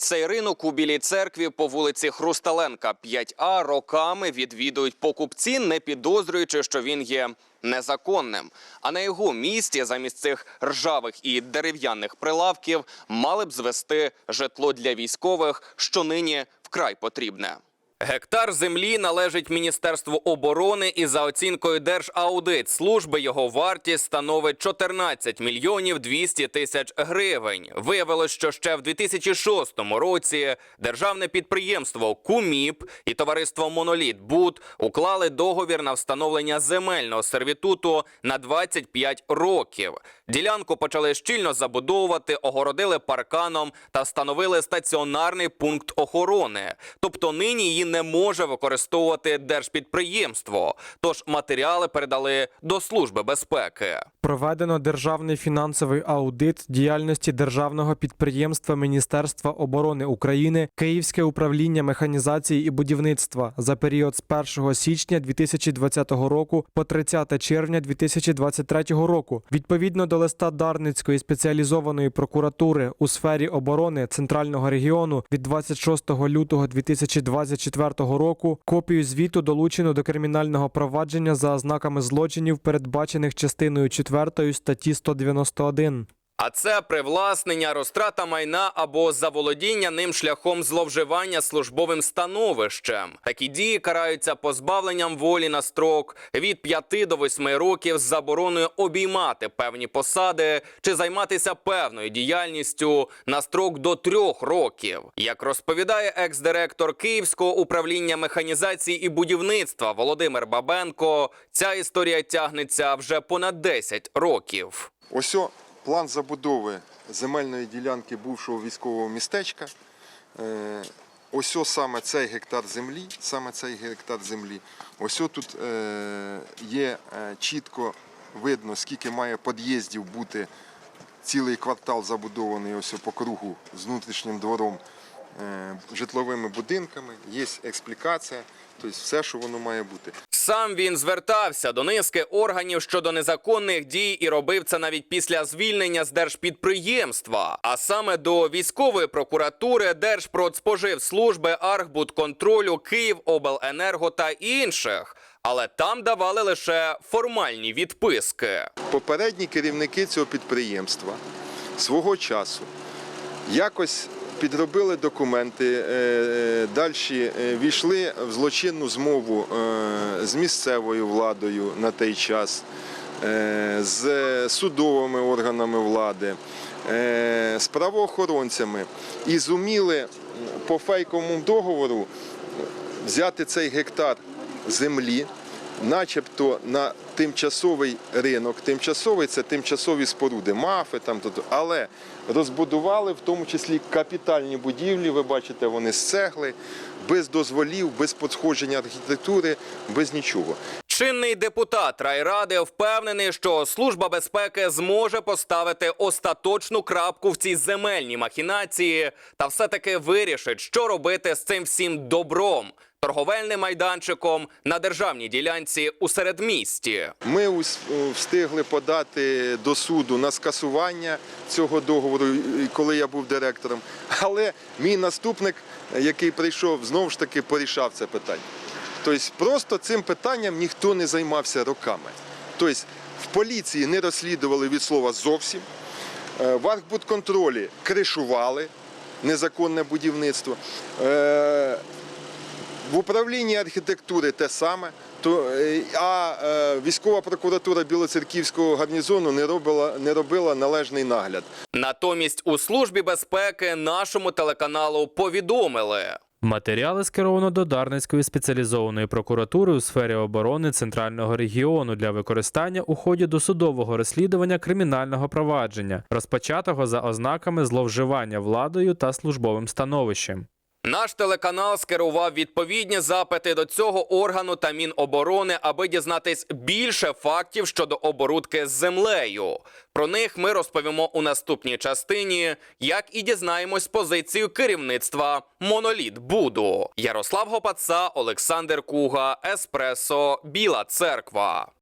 Цей ринок у Білій церкві по вулиці Хрусталенка 5А роками відвідують покупці, не підозрюючи, що він є незаконним. А на його місці замість цих ржавих і дерев'яних прилавків мали б звести житло для військових, що нині вкрай потрібне. Гектар землі належить Міністерству оборони і за оцінкою Держаудитслужби його вартість становить 14 мільйонів 200 тисяч гривень. Виявилось, що ще в 2006 році державне підприємство КУМІП і товариство Моноліт Буд уклали договір на встановлення земельного сервітуту на 25 років. Ділянку почали щільно забудовувати, огородили парканом та встановили стаціонарний пункт охорони. Тобто нині її не може використовувати держпідприємство. Тож матеріали передали до служби безпеки. Проведено державний фінансовий аудит діяльності державного підприємства Міністерства оборони України Київське управління механізації і будівництва за період з 1 січня 2020 року по 30 червня 2023 року. Відповідно до листа Дарницької спеціалізованої прокуратури у сфері оборони центрального регіону від 26 лютого 2024 року копію звіту долучено до кримінального провадження за ознаками злочинів, передбачених частиною 4 статті 191. А це привласнення, розтрата майна або заволодіння ним шляхом зловживання службовим становищем. Такі дії караються позбавленням волі на строк від 5 до 8 років з забороною обіймати певні посади чи займатися певною діяльністю на строк до 3 років. Як розповідає екс-директор Київського управління механізації і будівництва Володимир Бабенко, ця історія тягнеться вже понад 10 років. Ось план забудови земельної ділянки бувшого військового містечка. Е, Ось о саме цей гектар землі, саме цей гектар землі. Ось о тут е, є е, чітко видно, скільки має під'їздів бути цілий квартал забудований ось о по кругу з внутрішнім двором, житловими будинками, є експлікація, тобто все, що воно має бути. Сам він звертався до низки органів щодо незаконних дій і робив це навіть після звільнення з держпідприємства, а саме до військової прокуратури, Держпродспоживслужби, Архбудконтролю, Київобленерго та інших. Але там давали лише формальні відписки. Попередні керівники цього підприємства свого часу якось підробили документи, далі війшли в злочинну змову е, з місцевою владою на той час, е, з судовими органами влади, е, з правоохоронцями. І зуміли по фейковому договору взяти цей гектар землі, начебто на тимчасовий ринок. Тимчасовий це тимчасові споруди, мафи там тут, але розбудували в тому числі капітальні будівлі. Ви бачите, вони з цегли, без дозволів, без підходження архітектури, без нічого. Чинний депутат райради впевнений, що служба безпеки зможе поставити остаточну крапку в цій земельній махінації та все-таки вирішить, що робити з цим всім добром. Торговельним майданчиком на державній ділянці у середмісті. Ми встигли подати до суду на скасування цього договору, коли я був директором. Але мій наступник, який прийшов, знову ж таки порішав це питання. Тобто просто цим питанням ніхто не займався роками. Тобто в поліції не розслідували від слова зовсім. Е, В Архбудконтролі кришували незаконне будівництво. В управлінні архітектури те саме. То, е, а е, військова прокуратура Білоцерківського гарнізону не робила, не робила належний нагляд. Натомість у службі безпеки нашому телеканалу повідомили. Матеріали скеровано до Дарницької спеціалізованої прокуратури у сфері оборони центрального регіону для використання у ході досудового розслідування кримінального провадження, розпочатого за ознаками зловживання владою та службовим становищем. Наш телеканал скерував відповідні запити до цього органу та Міноборони, аби дізнатись більше фактів щодо оборудки з землею. Про них ми розповімо у наступній частині, як і дізнаємось позицію керівництва Моноліт Буду. Ярослав Гопаца, Олександр Куга, Еспресо, Біла Церква.